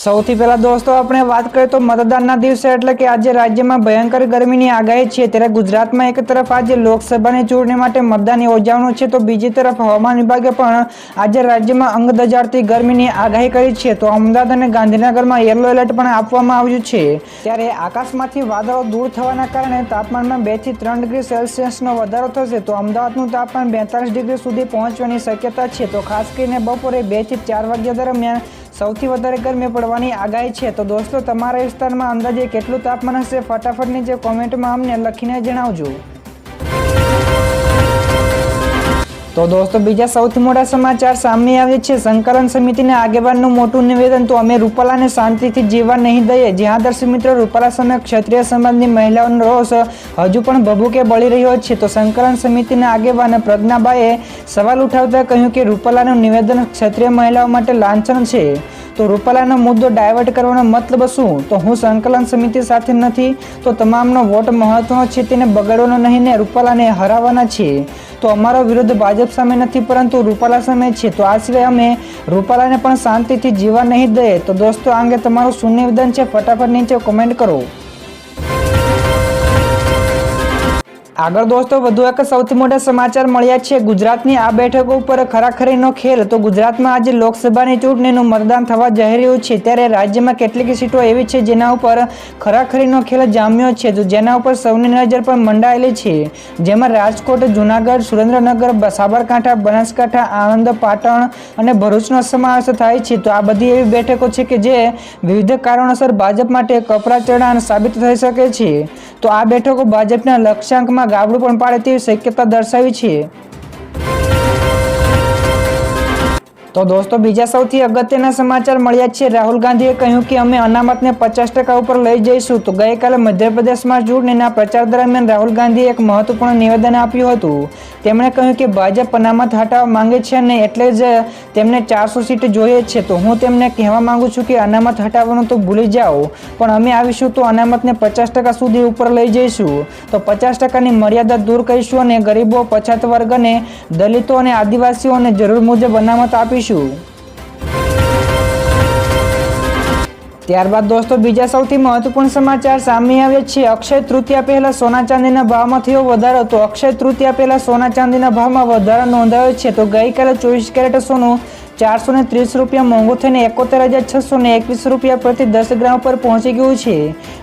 સૌથી પહેલા દોસ્તો, આપણે વાત કરીએ તો મતદાનના દિવસે, એટલે કે આજે રાજ્યમાં ભયંકર ગરમીની આગાહી છે. ત્યારે ગુજરાતમાં એક તરફ આજે લોકસભાની ચૂંટણી માટે મતદાન યોજાવાનું છે, તો બીજી તરફ હવામાન વિભાગે પણ આજે રાજ્યમાં અંગદજાડતી ગરમીની આગાહી કરી છે. તો અમદાવાદ અને ગાંધીનગરમાં યલો એલર્ટ પણ આપવામાં આવ્યું છે. ત્યારે આકાશમાંથી વાદળો દૂર થવાના કારણે તાપમાનમાં બેથી ત્રણ ડિગ્રી સેલ્સિયસનો વધારો થશે. તો અમદાવાદનું તાપમાન બેતાલીસ ડિગ્રી સુધી પહોંચવાની શક્યતા છે. તો ખાસ કરીને બપોરે બેથી ચાર વાગ્યા દરમિયાન સૌથી વધારે ગરમી પડવાની આગાહી છે. તો દોસ્તો, તમારા વિસ્તારમાં અંદાજે કેટલું તાપમાન હશે? ફટાફટની જે કોમેન્ટમાં અમને લખીને જણાવજો. તો દોસ્તો, બીજા સૌથી મોટા સમાચાર સામે આવે છે. સંકલન સમિતિને આગેવાનનું મોટું નિવેદન, તો અમે રૂપાલાને શાંતિથી જીવવા નહીં દઈએ. જ્યાં દર્શક મિત્રો, રૂપાલા સામે ક્ષત્રિય સમાજની મહિલાઓનો રોષ હજુ પણ ભભૂકે બળી રહ્યો છે. તો સંકલન સમિતિના આગેવાન પ્રજ્ઞાબાએ સવાલ ઉઠાવતા કહ્યું કે રૂપાલાનું નિવેદન ક્ષત્રિય મહિલાઓ માટે લાંછન છે. તો રૂપાલાનો મુદ્દો ડાયવર્ટ કરવાનો મતલબ શું? તો હું સંકલન સમિતિ સાથે નથી, તો તમામનો વોટ મહત્વનો છે, તેને બગાડવાનો નહીં ને રૂપાલાને હરાવવાના છે. તો અમારો વિરોધ ભાજપ સામે નથી, પરંતુ રૂપાલા સામે છે. તો આ સિવાય અમે રૂપાલાને પણ શાંતિથી જીવવા નહીં દઈએ. તો દોસ્તો, આ અંગે તમારું શું નિવેદન છે? ફટાફટ નીચે કોમેન્ટ કરો. આગળ દોસ્તો, વધુ એક સૌથી મોટા સમાચાર મળ્યા છે. ગુજરાતની આ બેઠકો ઉપર ખરાખરીનો ખેલ. તો ગુજરાતમાં આજે લોકસભાની ચૂંટણીનું મતદાન થવા જઈ રહ્યું છે. ત્યારે રાજ્યમાં કેટલીક સીટો એવી છે જેના ઉપર ખરાખરીનો ખેલ જામ્યો છે. તો જેના ઉપર સૌની નજર પણ મંડાયેલી છે. જેમાં રાજકોટ, જુનાગઢ, સુરેન્દ્રનગર સાબરકાંઠા, બનાસકાંઠા, આણંદ, પાટણ અને ભરૂચનો સમાવેશ થાય છે. તો આ બધી એવી બેઠકો છે કે જે વિવિધ કારણોસર ભાજપ માટે કપરા ચઢાણ સાબિત થઈ શકે છે. તો આ બેઠકો ભાજપના લક્ષ્યાંકમાં ગાબડું પણ પાડે તેવી શક્યતા દર્શાવી છે. તો દોસ્તો, બીજા સૌથી અગત્યના સમાચાર મળ્યા છે. રાહુલ ગાંધીએ કહ્યું કે અમે અનામતને પચાસ ટકા ઉપર લઈ જઈશું. તો ગઈકાલે મધ્યપ્રદેશમાં ચૂંટણીના પ્રચાર દરમિયાન રાહુલ ગાંધીએ એક મહત્વપૂર્ણ નિવેદન આપ્યું હતું. તેમણે કહ્યું કે ભાજપ અનામત હટાવવા માંગે છે અને એટલે જ તેમને ચારસો સીટ જોઈએ છે. તો હું તેમને કહેવા માંગુ છું કે અનામત હટાવવાનું તો ભૂલી જાઓ, પણ અમે આવીશું તો અનામતને પચાસ ટકા સુધી ઉપર લઈ જઈશું. તો પચાસ ટકાની મર્યાદા દૂર કરીશું અને ગરીબો, પછાત વર્ગ અને દલિતો અને આદિવાસીઓને જરૂર મુજબ અનામત આપીશું. Caju. ત્યારબાદ દોસ્તો, બીજા સૌથી મહત્વપૂર્ણ સમાચાર સામે આવ્યા છે. અક્ષય તૃતીયા પહેલા સોના ચાંદીના ભાવમાં થયો વધારો. તો અક્ષય તૃતીયા પહેલા સોના ચાંદીના ભાવમાં વધારો નોંધાયો છે. તો ગઈકાલે ચોવીસ કેરેટ સોનું ચારસો ને ત્રીસ રૂપિયા મોંઘું થઈને એકોતેર હજાર છસો ને એકવીસ રૂપિયા પ્રતિ દસ ગ્રામ પર પહોંચી ગયું છે.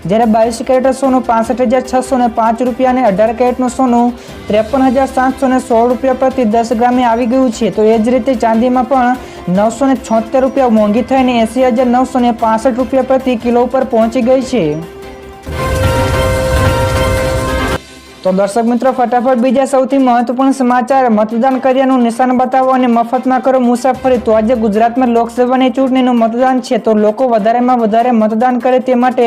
જ્યારે બાવીસ કેરેટ સોનું પાસઠ હજાર છસો ને પાંચ રૂપિયા અને અઢાર કેરેટનું સોનું ત્રેપન હજાર સાતસો ને સોળ રૂપિયા પ્રતિ દસ ગ્રામે આવી ગયું છે. તો એ જ રીતે ચાંદીમાં પણ નવસો ને છોતેર રૂપિયા મોંઘી થઈને એંસી હજાર નવસો ને પાસઠ રૂપિયા પ્રતિ કિલો ઉપર પહોંચી ગઈ છે. તો દર્શક મિત્રો, ફટાફટ બીજા સૌથી મહત્વપૂર્ણ સમાચાર. મતદાન કર્યાનું નિશાન બતાવો અને મફતમાં કરો મુસાફરી. તો આજે ગુજરાતમાં લોકસભાની ચૂંટણીનું મતદાન છે. તો લોકો વધારેમાં વધારે મતદાન કરે તે માટે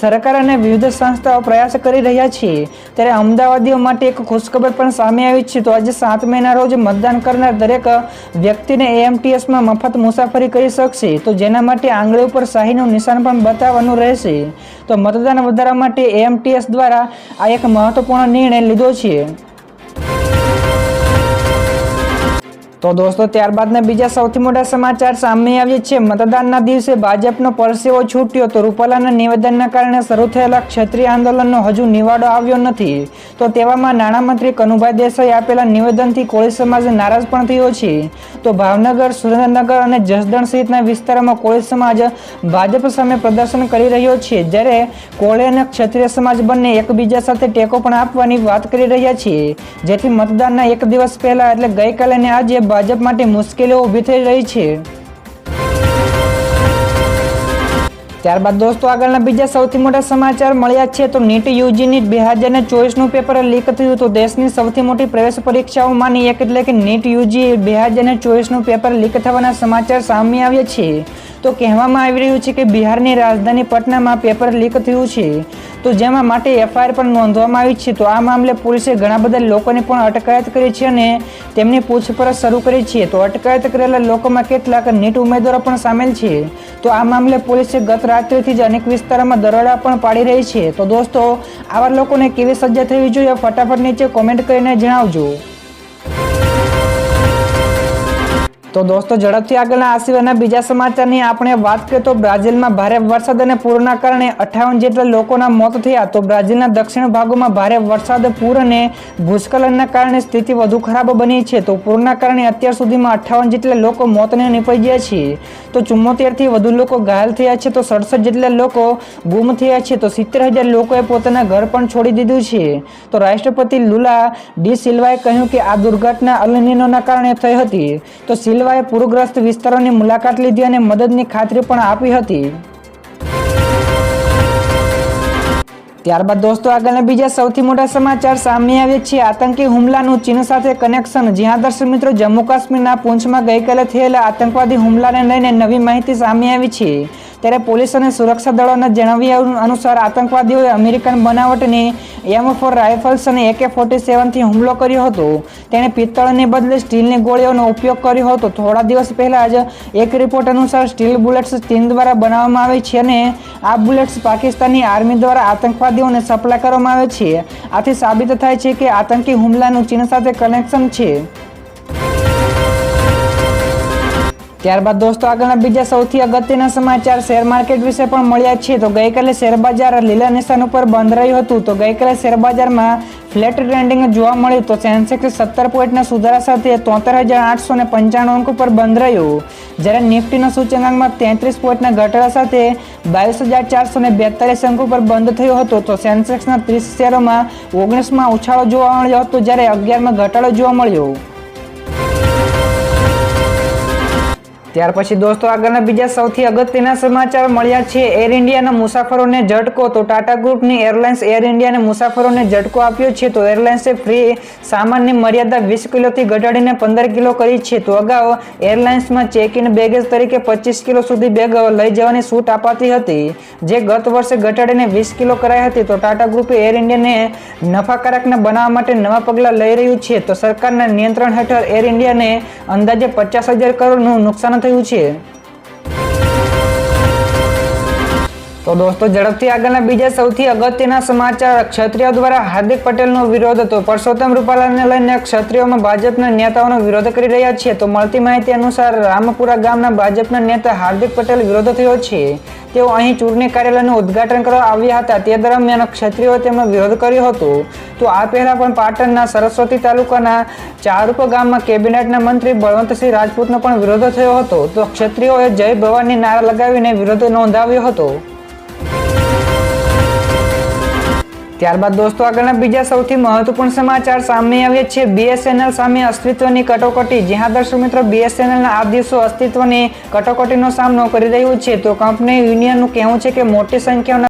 સરકાર અને વિવિધ સંસ્થાઓ પ્રયાસ કરી રહ્યા છે. ત્યારે અમદાવાદીઓ માટે એક ખુશખબર પણ સામે આવી છે. તો આજે સાત મેના રોજ મતદાન કરનાર દરેક વ્યક્તિને એએમટીએસમાં મફત મુસાફરી કરી શકશે. તો જેના માટે આંગળી ઉપર શાહીનું નિશાન પણ બતાવવાનું રહેશે. તો મતદાન વધારવા માટે એએમટીએસ દ્વારા આ એક મહત્વપૂર્ણ નિર્ણય લીધો છે. તો દોસ્તો, ત્યારબાદના બીજા સૌથી મોટા સમાચાર સામે આવ્યા છે. મતદાનના દિવસે ભાજપનો પરસેવો છૂટ્યો તો રૂપાલાના નિવેદનના કારણે શરૂ થયેલા ક્ષત્રિય આંદોલનનો હજુ નિવાડો આવ્યો નથી. તો તેવામાં નાણામંત્રી કનુભાઈ દેસાઈ આપેલા નિવેદનથી કોળી સમાજ નારાજ પણ થયો છે. તો ભાવનગર, સુરેન્દ્રનગર અને જસદણ સહિતના વિસ્તારોમાં કોળી સમાજ ભાજપ સામે પ્રદર્શન કરી રહ્યો છે. જ્યારે કોળી અને ક્ષત્રિય સમાજ બંને એકબીજા સાથે ટેકો પણ આપવાની વાત કરી રહ્યા છે. જેથી મતદાનના એક દિવસ પહેલા, એટલે ગઈકાલે અને આજે ભાજપ માટે મુશ્કેલીઓ ઊભી થઈ રહી છે. ત્યારબાદ દોસ્તો, આગળના બીજા સૌથી મોટા સમાચાર મળ્યા છે. તો નીટ યુજીની બે હજાર ને ચોવીસનું પેપર લીક થયું તો દેશની સૌથી મોટી પ્રવેશ પરીક્ષાઓમાંની એક એટલે કે નીટ યુજી બે હજાર ને ચોવીસનું પેપર લીક થવાના સમાચાર સામે આવ્યા છે. તો કહેવામાં આવી રહ્યું છે કે બિહારની રાજધાની પટનામાં પેપર લીક થયું છે. તો જેમાં માટે એફઆઈઆર પણ નોંધવામાં આવી છે, તો આ મામલે પોલીસે ઘણા બધા લોકોને પણ અટકાયત કરી છે અને તેમની પૂછપરછ શરૂ કરી છે. તો અટકાયત કરેલા લોકોમાં કેટલાક નીટ ઉમેદવારો પણ સામેલ છે. તો આ મામલે પોલીસે ગત રાત્રિથી જ અનેક વિસ્તારોમાં દરોડા પણ પાડી રહી છે. તો દોસ્તો, આવા લોકોને કેવી સજા થવી જોઈએ? ફટાફટ નીચે કોમેન્ટ કરીને જણાવજો. તો દોસ્તો, ઝડપથી આગળના આ બીજા સમાચારની આપણે વાત કરીએ તો બ્રાઝિલમાં ભારે વરસાદ અને પૂરના કારણે અઠાવન જેટલા લોકોના મોત થયા. તો બ્રાઝિલના દક્ષિણ ભાગોમાં ભારે વરસાદ, પૂર અને ભૂસ્ખલનના કારણે સ્થિતિ વધુ ખરાબ બની છે. તો પૂરના કારણે અત્યાર સુધીમાં અઠાવન જેટલા લોકો મોતને નિપજ્યા છે. તો ચુમ્મોતેરથી વધુ લોકો ઘાયલ થયા છે. તો સડસઠ જેટલા લોકો ગુમ થયા છે. તો સિત્તેર હજાર લોકોએ પોતાના ઘર પણ છોડી દીધું છે. તો રાષ્ટ્રપતિ લુલા ડી સિલ્વાએ કહ્યું કે આ દુર્ઘટના અલનિનોના કારણે થઈ હતી. તો સિલ્વાએ પૂરગ્રસ્ત વિસ્તારોની મુલાકાત લીધી અને મદદની ખાતરી પણ આપી હતી. ત્યારબાદ દોસ્તો, આગળના બીજા સૌથી મોટા સમાચાર સામે આવે છે. આતંકી હુમલાનું ચીન સાથે કનેક્શન. જ્યાં દર્શક મિત્રો જમ્મુ કાશ્મીરના પૂંછમાં ગઈકાલે થયેલા આતંકવાદી હુમલાને લઈને નવી માહિતી સામે આવી છે. ત્યારે પોલીસ અને સુરક્ષા દળોના જણાવ્યા અનુસાર આતંકવાદીઓએ અમેરિકન બનાવટની એમ ફોર રાઇફલ્સ અને એકે ફોર્ટી સેવનથી હુમલો કર્યો હતો. તેણે પિત્તળને બદલે સ્ટીલની ગોળીઓનો ઉપયોગ કર્યો હતો. થોડા દિવસ પહેલાં જ એક રિપોર્ટ અનુસાર સ્ટીલ બુલેટ્સ ચીન દ્વારા બનાવવામાં આવે છે અને આ બુલેટ્સ પાકિસ્તાની આર્મી દ્વારા આતંકવાદીઓને સપ્લાય કરવામાં આવે છે. આથી સાબિત થાય છે કે આતંકી હુમલાનું ચીન સાથે કનેક્શન છે. ત્યારબાદ દોસ્તો, આગળના બીજા સૌથી અગત્યના સમાચાર શેર માર્કેટ વિશે પણ મળ્યા છે. તો ગઈકાલે શેરબજાર લીલા નિશાન ઉપર બંધ રહ્યું હતું. તો ગઈકાલે શેરબજારમાં ફ્લેટ ટ્રેન્ડિંગ જોવા મળ્યું તો સેન્સેક્સ સત્તર પોઈન્ટના સુધારા સાથે તોતેર હજાર આઠસો ને પંચાણું અંક ઉપર બંધ રહ્યું. જ્યારે નિફ્ટીના સૂચકાંકમાં તેત્રીસ પોઈન્ટના ઘટાડા સાથે બાવીસ હજાર ચારસો ને બેતાલીસ અંક ઉપર બંધ થયો હતો. તો સેન્સેક્સના ત્રીસ શેરોમાં ઓગણીસમાં ઉછાળો જોવા મળ્યો હતો. જ્યારે અગિયારમાં ઘટાડો જોવા મળ્યો. ત્યાર પછી દોસ્તો આગળના બીજા સૌથી અગત્યના સમાચાર મળ્યા છે. એર ઇન્ડિયાના મુસાફરોને ઝટકો. તો ટાટા ગ્રુપની એરલાઇન્સ એર ઇન્ડિયાને મુસાફરોને ઝટકો આપ્યો છે. તો એરલાઇન્સે ફ્રી સામાનની મર્યાદા વીસ કિલોથી ઘટાડીને પંદર કિલો કરી છે. તો અગાઉ એરલાઇન્સમાં ચેક ઇન બેગેજ તરીકે પચીસ કિલો સુધી બેગ લઈ જવાની છૂટ અપાતી હતી, જે ગત વર્ષે ઘટાડીને વીસ કિલો કરાઈ હતી. તો ટાટા ગ્રુપે એર ઇન્ડિયાને નફાકારકને બનાવવા માટે નવા પગલાં લઈ રહ્યું છે. તો સરકારના નિયંત્રણ હેઠળ એર ઇન્ડિયાને અંદાજે પચાસ હજાર કરોડનું નુકસાન થયું છે તો દોસ્તો, ઝડપથી આગળના બીજા સૌથી અગત્યના સમાચાર. ક્ષત્રિયો દ્વારા હાર્દિક પટેલનો વિરોધ હતો. પરસોત્તમ રૂપાલાને લઈને ક્ષત્રિયોમાં ભાજપના નેતાઓનો વિરોધ કરી રહ્યા છે. તો મળતી માહિતી અનુસાર, રામપુરા ગામના ભાજપના નેતા હાર્દિક પટેલ વિરોધ થયો છે. તેઓ અહીં ચૂંટણી કાર્યાલયનું ઉદ્ઘાટન કરવા આવ્યા હતા. તે દરમિયાન ક્ષત્રિયોએ તેમનો વિરોધ કર્યો હતો. તો આ પહેલાં પણ પાટણના સરસ્વતી તાલુકાના ચારુપ ગામમાં કેબિનેટના મંત્રી બળવંતસિંહ રાજપૂતનો પણ વિરોધ થયો હતો. તો ક્ષત્રિયોએ જય ભવાની નારા લગાવીને વિરોધ નોંધાવ્યો હતો. ત્યારબાદ દોસ્તો, આગળના બીજા સૌથી મહત્વપૂર્ણ સમાચાર સામે આવ્યા છે. બીએસએનએલ સામે અસ્તિત્વની કટોકટી. જ્યાં દર્શક મિત્રો બીએસએનએલના આ દિવસો અસ્તિત્વની કટોકટીનો સામનો કરી રહ્યું છે. તો કંપની યુનિયનનું કહેવું છે કે મોટી સંખ્યામાં